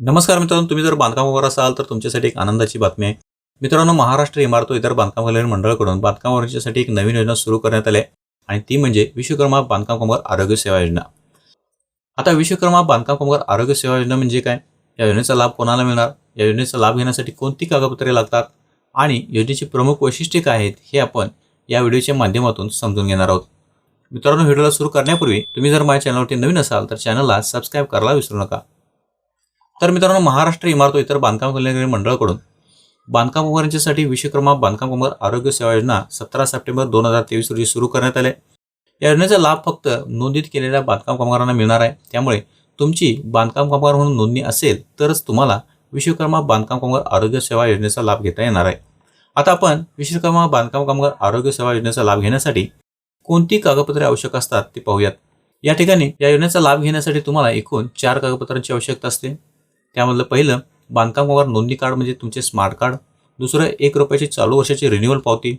नमस्कार मित्रांनो तुम्ही जर बांधकामावर असाल तर तुमच्यासाठी एक आनंदाची बातमी आहे. मित्रांनो महाराष्ट्र इमारत इतर बांधकाम कल्याण मंडळाकडून बांधकामावरच्यासाठी एक नवीन योजना सुरू करण्यात आली आहे आणि ती म्हणजे विश्वकर्मा बांधकाम कामगार आरोग्य सेवा योजना. आता विश्वकर्मा बांधकाम कामगार आरोग्य सेवा योजना म्हणजे काय? या योजनेचा लाभ कोणाला मिळणार? या योजनेचा लाभ घेण्यासाठी कोणती कागदपत्रे लागतात? आणि योजनेची प्रमुख वैशिष्ट्ये काय आहेत हे आपण या व्हिडिओच्या माध्यमातून समजून घेणार आहोत. मित्रांनो व्हिडिओला सुरू करण्यापूर्वी तुम्ही जर माझ्या चॅनलवरती नवीन असाल तर चॅनलला सबस्क्राईब करायला विसरू नका. तर मित्रांनो महाराष्ट्र इमारत इतर बांधकाम कल्याणकारी मंडळाकडून बांधकाम कामगारांच्यासाठी विश्वकर्मा बांधकाम कामगार आरोग्य सेवा योजना सतरा सप्टेंबर दोन हजार तेवीस रोजी सुरू करण्यात आले. या योजनेचा लाभ फक्त नोंदणीत केलेल्या बांधकाम कामगारांना मिळणार आहे. त्यामुळे तुमची बांधकाम कामगार म्हणून नोंदणी असेल तरच तुम्हाला विश्वकर्मा बांधकाम कामगार आरोग्य सेवा योजनेचा लाभ घेता येणार आहे. आता आपण विश्वकर्मा बांधकाम कामगार आरोग्य सेवा योजनेचा लाभ घेण्यासाठी कोणती कागदपत्रे आवश्यक असतात ते पाहूयात. या ठिकाणी या योजनेचा लाभ घेण्यासाठी तुम्हाला एकूण चार कागदपत्रांची आवश्यकता असते. त्यामधलं पहिलं बांधकाम नोंदणी कार्ड म्हणजे तुमचे स्मार्ट कार्ड. दुसरं एक रुपयाची चालू वर्षाची रिन्युअल पावती.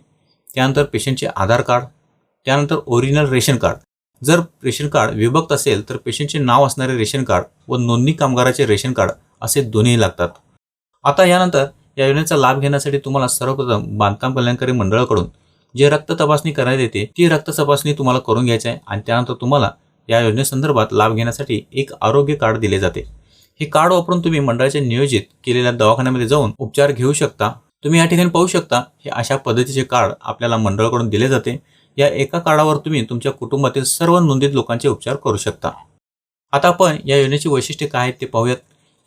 त्यानंतर पेशंटचे आधार कार्ड. त्यानंतर ओरिजिनल रेशन कार्ड. जर रेशन कार्ड विभक्त असेल तर पेशंटचे नाव असणारे रेशन कार्ड व नोंदणी कामगाराचे रेशन कार्ड असे दोन्ही लागतात. आता यानंतर या योजनेचा लाभ घेण्यासाठी तुम्हाला सर्वप्रथम बांधकाम कल्याणकारी मंडळाकडून जे रक्त तपासणी करण्यात येते ती रक्त तपासणी तुम्हाला करून घ्यायची आहे आणि त्यानंतर तुम्हाला या योजनेसंदर्भात लाभ घेण्यासाठी एक आरोग्य कार्ड दिले जाते. हे कार्ड वापरून तुम्ही मंडळाच्या नियोजित केलेल्या दवाखान्यामध्ये जाऊन उपचार घेऊ शकता. तुम्ही या ठिकाणी पाहू शकता हे अशा पद्धतीचे कार्ड आपल्याला मंडळाकडून दिले जाते. या एका कार्डावर तुम्ही तुमच्या कुटुंबातील सर्व नोंदित लोकांचे उपचार करू शकता. आता आपण या योजनेची वैशिष्ट्ये काय आहेत ते पाहूयात.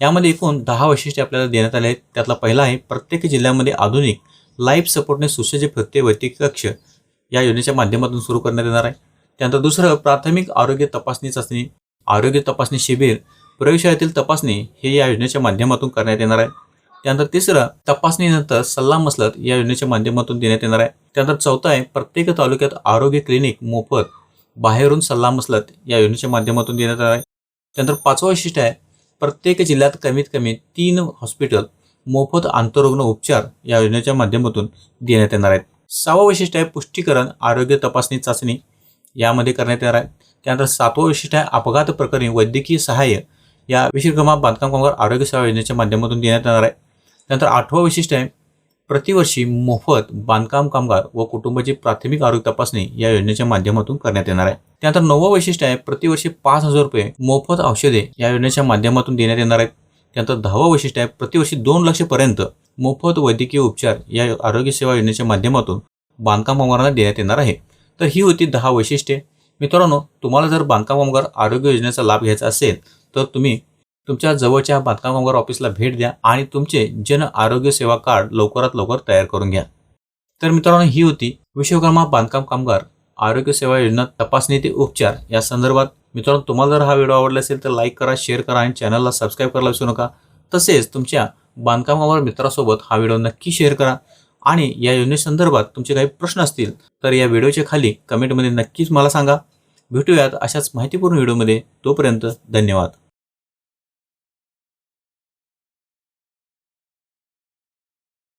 यामध्ये एकूण दहा वैशिष्ट्ये आपल्याला देण्यात आले आहेत. त्यातला पहिला आहे प्रत्येक जिल्ह्यामध्ये आधुनिक लाईफ सपोर्टने सुसज्ज प्रत्येक वैद्यकीय कक्ष या योजनेच्या माध्यमातून सुरू करण्यात येणार आहे. त्यानंतर दुसरं प्राथमिक आरोग्य तपासणी चाचणी. आरोग्य तपासणी शिबिर प्रयोगशाळेतील तपासणी हे या योजनेच्या माध्यमातून करण्यात येणार आहे. त्यानंतर तिसरं तपासणीनंतर सल्ला मसलत या योजनेच्या माध्यमातून देण्यात येणार आहे. त्यानंतर चौथं आहे प्रत्येक तालुक्यात आरोग्य क्लिनिक मोफत बाहेरून सल्ला मसलत या योजनेच्या माध्यमातून देण्यात येणार आहे. त्यानंतर पाचवं वैशिष्ट्य आहे प्रत्येक जिल्ह्यात कमीत कमी तीन हॉस्पिटल मोफत आंतररुग्ण उपचार या योजनेच्या माध्यमातून देण्यात येणार आहेत. सहावं वैशिष्ट्य आहे पुष्टीकरण आरोग्य तपासणी चाचणी यामध्ये करण्यात येणार आहे. त्यानंतर सातवं वैशिष्ट्य आहे अपघात प्रकरणी वैद्यकीय सहाय्य या विश्वकर्मा बांधकाम कामगार आरोग्य सेवा योजनेच्या माध्यमातून देण्यात येणार आहे. त्यानंतर आठवं वैशिष्ट्य आहे प्रतिवर्षी मोफत बांधकाम कामगार व कुटुंबाची प्राथमिक आरोग्य तपासणी या योजनेच्या माध्यमातून करण्यात येणार आहे. त्यानंतर नववं वैशिष्ट्य आहे प्रतिवर्षी पाच हजार रुपये मोफत औषधे या योजनेच्या माध्यमातून देण्यात येणार आहेत. त्यानंतर दहावं वैशिष्ट्य आहे प्रतिवर्षी दोन लक्षपर्यंत मोफत वैद्यकीय उपचार या आरोग्य सेवा योजनेच्या माध्यमातून बांधकाम कामगारांना देण्यात येणार आहे. तर ही होती दहा वैशिष्ट्ये. मित्रांनो तुम्हाला जर बांधकाम कामगार आरोग्य योजनेचा लाभ घ्यायचा असेल तर तुम्ही तुमच्या जवळच्या बांधकाम कामगार ऑफिसला भेट द्या आणि तुमचे जन आरोग्य सेवा कार्ड लवकरात लवकर तयार करून घ्या. तर मित्रांनो ही होती विश्वकर्मा बांधकाम कामगार आरोग्य सेवा योजना तपासणी ते उपचार. या संदर्भात मित्रांनो तुम्हाला जर हा व्हिडिओ आवडला असेल तर लाईक करा शेअर करा आणि चॅनलला सबस्क्राईब करायला विसरू नका. तसेच तुमच्या बांधकामावर मित्रासोबत हा व्हिडिओ नक्की शेअर करा आणि या योजनेसंदर्भात तुमचे काही प्रश्न असतील तर या व्हिडिओच्या खाली कमेंटमध्ये नक्कीच मला सांगा. भेटूयात अशाच माहितीपूर्ण व्हिडिओमध्ये. तोपर्यंत धन्यवाद.